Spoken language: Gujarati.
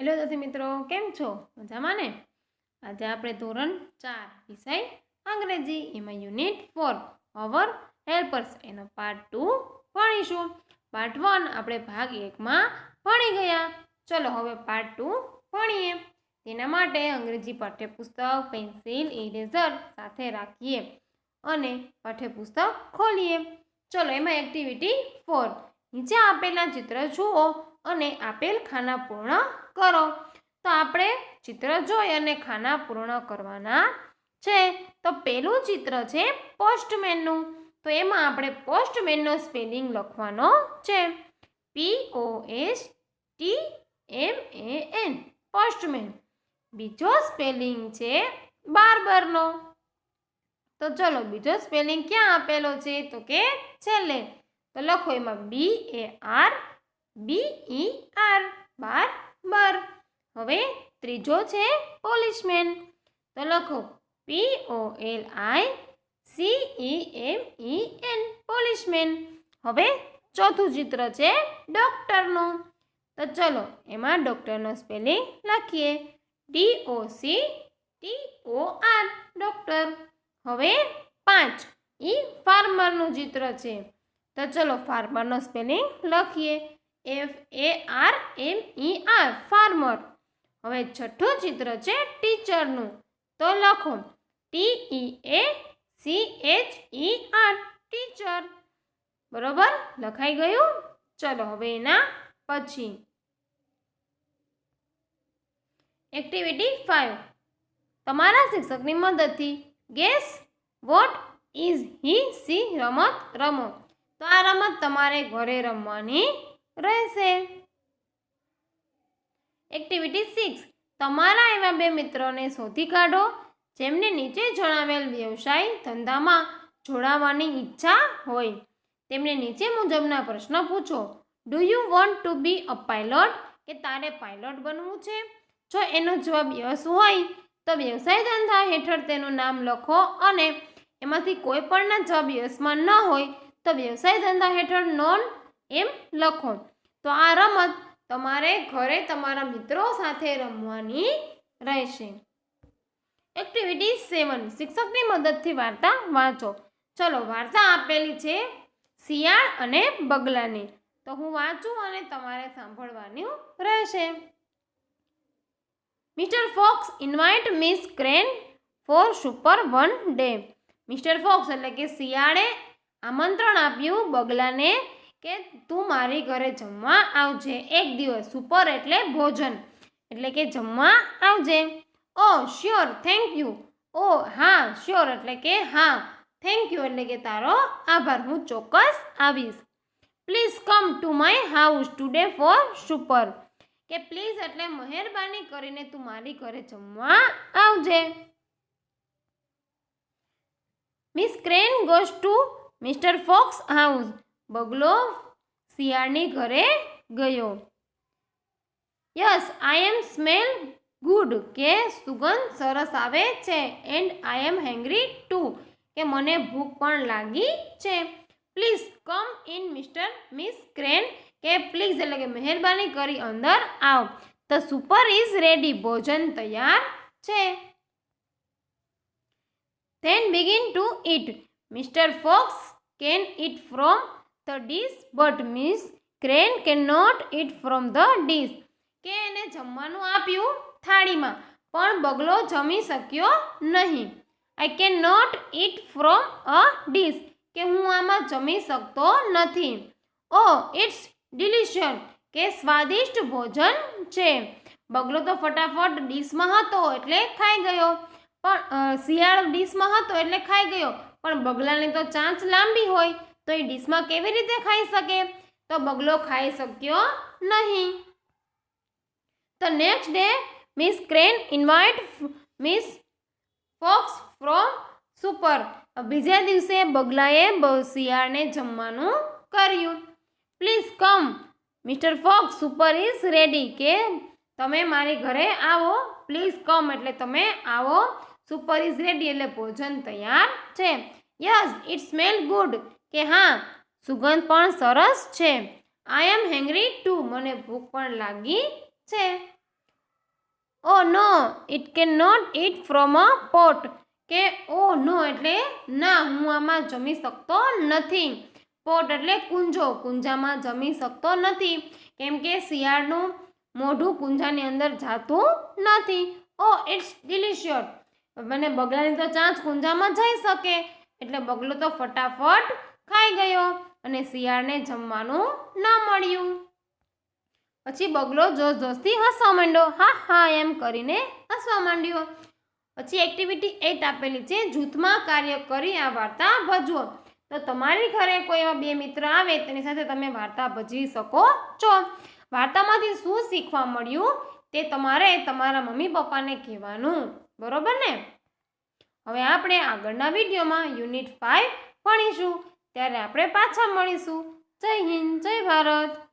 હેલો વિદ્યાર્થી મિત્રો, કેમ છો? મજામાં ને? આજે આપણે ધોરણ ચાર, વિષય અંગ્રેજી, એમાં યુનિટ ફોર અવર હેલ્પર્સ એનો પાર્ટ ટુ ભણીશું. પાર્ટ વન આપણે ભાગ એકમાં ભણી ગયા. ચલો, હવે પાર્ટ ટુ ભણીએ. તેના માટે અંગ્રેજી પાઠ્યપુસ્તક પેન્સિલ ઇરેઝર સાથે રાખીએ અને પાઠ્યપુસ્તક ખોલીએ. ચલો, એમાં એક્ટિવિટી ફોર નીચે આપેલા ચિત્ર જુઓ અને આપેલ ખાના પૂર્ણ કરો. તો આપણે ચિત્ર જોઈ અને ખાના પૂર્ણ કરવાના છે. તો પહેલું ચિત્ર છે પોસ્ટમેનનું તો એમાં આપણે પોસ્ટમેનનો સ્પેલિંગ લખવાનો છે. P O S T M A N postman બીજો સ્પેલિંગ છે બાર્બરનો. તો ચલો, બીજો સ્પેલિંગ ક્યાં આપેલો છે? તો કે છેલ્લે. તો લખો એમાં બી એ આર બી ઈ આર બાર બર. હવે ત્રીજો છે પોલિશમેન. તો લખો P O L I C E M E N policeman. હવે ચોથું ચિત્ર છે ડૉક્ટરનું. તો ચલો એમાં ડૉક્ટરનો સ્પેલિંગ લખીએ. D O C T O R doctor. હવે પાંચ. ઈ ફાર્મરનું ચિત્ર છે. તો ચલો ફાર્મરનો સ્પેલિંગ લખીએ. F A R M E R farmer હવે છઠ્ઠું ચિત્ર છે ટીચરનું. તો લખો. T E A C H E R teacher. બરોબર? લખાઈ ગયું? ચલો, હવે એના પછી. એક્ટિવિટી ફાઇવ તમારા શિક્ષકની મદદથી guess what is he she રમત રમો. તો આ રમત તમારે ઘરે રમવાની રહેશે. એક્ટિવિટી સિક્સ તમારા એવા બે મિત્રોને શોધી કાઢો, જેમને નીચે જણાવેલ વ્યવસાય ધંધામાં જોડાવાની ઈચ્છા હોય. તેમને નીચે મુજબના પ્રશ્ન પૂછો. Do you want to be a pilot કે તારે પાયલોટ બનવું છે? જો એનો જવાબ યસ હોય, તો વ્યવસાય ધંધા હેઠળ તેનું નામ લખો અને એમાંથી કોઈ પણના જવાબ યસમાં ન હોય, તો વ્યવસાય ધંધા હેઠળ નોન એમ લખો. તો આ રમત તમારે ઘરે તમારા મિત્રો સાથે રમવાની રહેશે. એક્ટિવિટી સેવન શિક્ષકની મદદથી વાર્તા વાંચો. ચલો, વાર્તા આપેલી છે શિયાળ અને બગલાની. તો હું વાંચું અને તમારે સાંભળવાનું રહેશે. Mister Fox invite miss Crane for supper one day mister Fox એટલે કે શિયાળે આમંત્રણ આપ્યું બગલાને કે તું મારી ઘરે જમવા આવજે. એક દિવસ સુપર એટલે ભોજન. એટલે કે જમવા આવજે. Oh sure thank you oh, હા શ્યોર એટલે કે હા થેન્ક યુ એટલે કે તારો આભાર. હું ચોક્કસ આવીશ. Please come to my house today for supper. કે પ્લીઝ એટલે મહેરબાની કરીને તું મારી ઘરે જમવા આવજે. Miss Crane goes to mister Fox house બગલો શિયાળની ઘરે ગયો. Yes, I am smell good કે સુગંધ સરસ આવે છે એન્ડ આઈ એમ હેંગ્રી ટુ કે મને ભૂખ પણ લાગી છે. Please come in mister miss Crane કે પ્લીઝ એટલે કે મહેરબાની કરી અંદર આવ. ધ સુપર ઇઝ રેડી, ભોજન તૈયાર છે. Then begin to eat mister Fox can eat from the dish but means Crane કે not eat from the dish કે એને જમવાનું આપ્યું થાળીમાં, પણ બગલો જમી શક્યો નહીં. I can not eat from a dish કે હું આમાં જમી શકતો નથી. ઓ ઇટ્સ ડિલિશિયસ કે સ્વાદિષ્ટ ભોજન છે. બગલો તો ફટાફટ ડીશમાં હતો એટલે ખાઈ ગયો. પણ શિયાળ ડીશમાં હતો એટલે ખાઈ ગયો. પણ બગલાની તો ચાંચ લાંબી હોય. તો એ ડીશમાં કેવી રીતે ખાઈ શકે? તો બગલો ખાઈ શક્યો નહીં. તો next day miss Crane invite miss Fox from supper બીજા દિવસે બગલાએ શિયાળને જમવાનું કર્યું. Please come mister Fox supper is ready કે તમે મારી ઘરે આવો પ્લીઝ કમ એટલે તમે આવો સુપર ઇઝ રેડી એટલે ભોજન તૈયાર છે. યસ ઇટ સ્મેલ ગુડ કે હા, સુગંધ પણ સરસ છે. આઈ એમ હેંગ્રી ટુ મને ભૂખ પણ લાગી છે. ઓ no eat can not eat from a pot કે ઓ નો એટલે ના, હું આમાં જમી શકતો નથી. પોટ એટલે કુંજો, કુંજામાં જમી શકતો નથી. કેમ કે શિયાળનું મોઢું કુંજાની અંદર જાતું નથી. ઓ ઇટ્સ ડિલિશિયસ મને બગલાની તો ચાંચ કુંજામાં જઈ શકે. એટલે બગલો તો ફટાફટ ખાઈ ગયો અને શિયાળને જમવાનું ન મળ્યું. પછી બગલો જોશ જોશથી હસવા માંડ્યો. હા હા, એમ કરીને હસવા માંડ્યો. પછી એક્ટિવિટી એટ આપેલી છે, જૂથમાં કાર્ય કરી આ વાર્તા ભજવો. તો તમારી ઘરે કોઈ એવા બે મિત્ર આવે તેની સાથે તમે વાર્તા ભજવી શકો છો. વાર્તામાંથી શું શીખવા મળ્યું તે તમારે તમારા મમ્મી પપ્પાને કહેવાનું. બરોબર ને? હવે આપણે આગળના વિડીયોમાં યુનિટ ફાઇવ ભણીશું. ત્યારે આપણે પાછા મળીશું. જય હિન્દ જય ભારત.